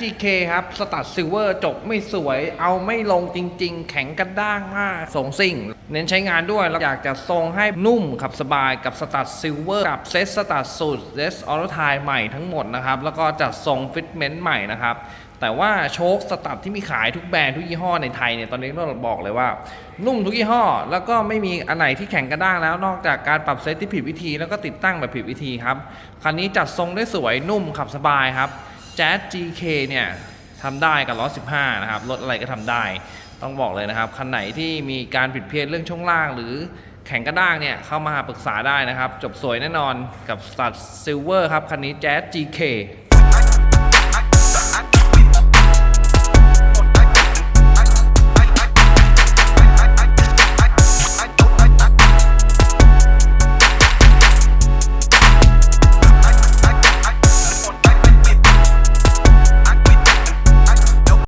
GK ครับ สตัดซิลเวอร์จบไม่สวย เอาไม่ลงจริง ๆ แข็งกระด้างมากส่งซิ่ง เน้นใช้งานด้วยแล้วอยากจะทรงให้นุ่มขับสบายกับสตัดซิลเวอร์กับเซตสตัดสูตรเซตออโตไทใหม่ทั้งหมดนะครับ แล้วก็จัดทรงฟิตเมนต์ใหม่นะครับ แต่ว่าโชคสตัดที่มีขายทุกแบรนด์ทุกยี่ห้อในไทยเนี่ยตอนนี้ต้องบอกเลยว่า นุ่มทุกยี่ห้อ แล้วก็ไม่มีอันไหนที่แข็งกระด้างแล้วนอกจากการปรับเซตที่ผิดวิธี แล้วก็ติดตั้งแบบผิดวิธีครับคันนี้จัดทรงได้สวยนุ่มขับสบายครับ Jazz GK เนี่ยทำได้กับล้อ15 นะครับ รถอะไรก็ทำได้ ต้องบอกเลยนะครับ คันไหนที่มีการผิดเพี้ยนเรื่องช่วงล่าง หรือแข่งกระด้างเนี่ยเข้ามาปรึกษาได้นะครับ จบสวยแน่นอนกับสัตว์ซิลเวอร์ครับ คันนี้ Jazz GK